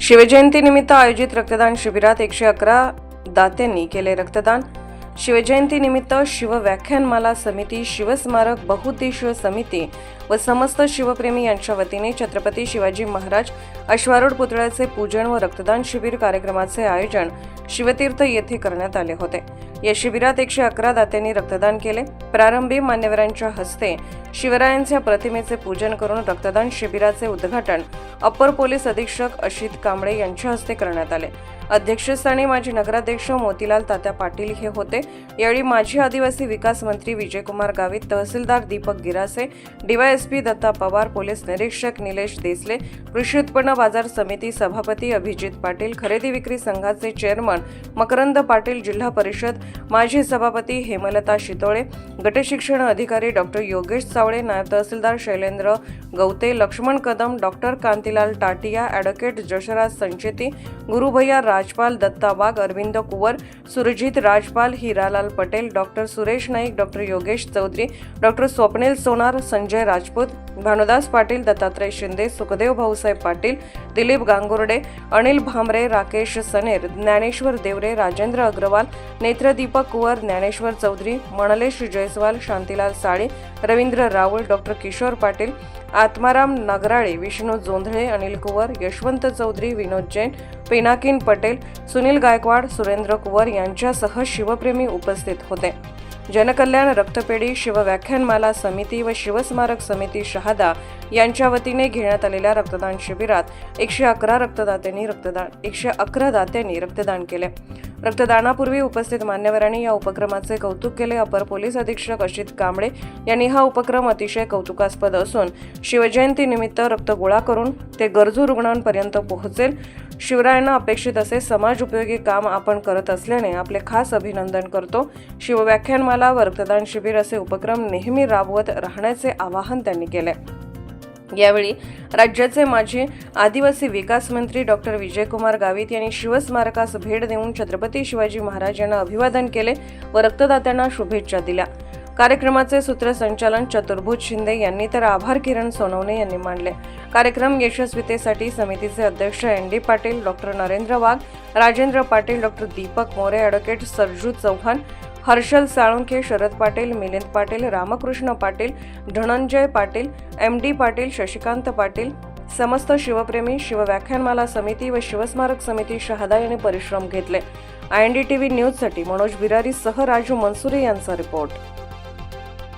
शिवजयंतीनिमित्त आयोजित रक्तदान शिबिरात एकशे अकरा दात्यांनी केले रक्तदान. शिवजयंतीनिमित्त शिवव्याख्यानमाला समिती शिवस्मारक बहुउद्देशीय समिती व समस्त शिवप्रेमी यांच्या वतीने छत्रपती शिवाजी महाराज अश्वारूढ पुतळ्याचे पूजन व रक्तदान शिबिर कार्यक्रमाचे आयोजन शिवतीर्थ येथे करण्यात आले होते. या शिबिरात एकशे अकरा दात्यांनी रक्तदान केले. प्रारंभी मान्यवरांच्या हस्ते शिवरायांच्या प्रतिमेचे पूजन करून रक्तदान शिबिराचे उद्घाटन अप्पर पोलीस अधीक्षक अशित कांबळे यांच्या हस्ते करण्यात आले. अध्यक्षस्थानी माजी नगराध्यक्ष मोतीलाल तात्या पाटील हे होते. यावेळी माजी आदिवासी विकास मंत्री विजयकुमार गावित तहसीलदार दीपक गिरासे डीवायएसपी दत्ता पवार पोलीस निरीक्षक निलेश देसले कृषी उत्पन्न बाजार समिती सभापती अभिजित पाटील खरेदी विक्री संघाचे चेअरमन मकरंद पाटील जिल्हा परिषद माजी सभापती हेमलता शितोळे गटशिक्षण अधिकारी डॉक्टर योगेश चावळे नायब तहसीलदार Shailendra Gavate Laxman Kadam doctor Kantilal Tatiya advocate Jashraj Sancheti Gurubhaiya Rajpal Datta Wagh Arvind Kuwar Surjit Rajpal Hiralal Patel doctor Suresh Naik doctor Yogesh Chaudhari doctor Swapnil Sonar Sanjay Rajput Bhanudas Patil Dattatray Shinde Sukhdev Bhausaheb Patil Dilip Gangurde Anil Bhamre Rakesh Saner Dnyaneshwar Deore Rajendra Agrawal Netradeepak Kuwar Dnyaneshwar Chaudhari Manlesh Jaiswal Shantilal Sale Ravindra Rawal doctor Kishor Patil Atmaram Nagrale Vishnu Jondhale Anil Kuwar Yashwant Chaudhari Vinod Jain Pinakin Patel Sunil Gaikwad Surendra Kuwar यांच्यासह शिवप्रेमी उपस्थित होते. जनकल्याण रक्तपेढी शिवव्याख्यानमाला समिती व शिवस्मारक समिती शहादा यांच्या वतीने घेण्यात आलेल्या रक्तदान शिबिरात एकशे अकरा रक्तदात्यांनी रक्तदान एकशे अकरा दात्यांनी रक्तदान केले. रक्तदानापूर्वी उपस्थित मान्यवरांनी या उपक्रमाचे कौतुक केले. अपर पोलीस अधीक्षक अशित कांबळे यांनी हा उपक्रम अतिशय कौतुकास्पद असून शिवजयंतीनिमित्त रक्त गोळा करून ते गरजू रुग्णांपर्यंत पोहोचेल. शिवरायांना अपेक्षित असे समाज उपयोगी काम आपण करत असल्याने आपले खास अभिनंदन करतो. शिवव्याख्यानमाला व रक्तदान शिबिर असे उपक्रम नेहमी राबवत राहण्याचे आवाहन त्यांनी केले. यावेळी राज्याचे माजी आदिवासी विकास मंत्री डॉक्टर विजयकुमार गावित यांनी शिवस्मारकास भेट देऊन छत्रपती शिवाजी महाराज यांना अभिवादन केले व रक्तदात्यांना शुभेच्छा दिल्या. कार्यक्रमाचे सूत्रसंचालन चतुर्भुज शिंदे यांनी तर आभार किरण सोनवणे यांनी मांडले. कार्यक्रम यशस्वीतेसाठी समितीचे अध्यक्ष N D Patil doctor Narendra Wagh Rajendra Patil doctor Deepak More advocate Sarju Chavan Harshal Salunkhe Sharad Patil Milind Patil Ramkrishna Patil Dhananjay Patil M D Patil Shashikant Patil समस्त शिवप्रेमी शिवव्याख्यानमाला समिती व शिवस्मारक समिती शहादा यांनी परिश्रम घेतले. I N D T V न्यूजसाठी मनोज बिरारी सह राजू मनसुरे यांचा रिपोर्ट.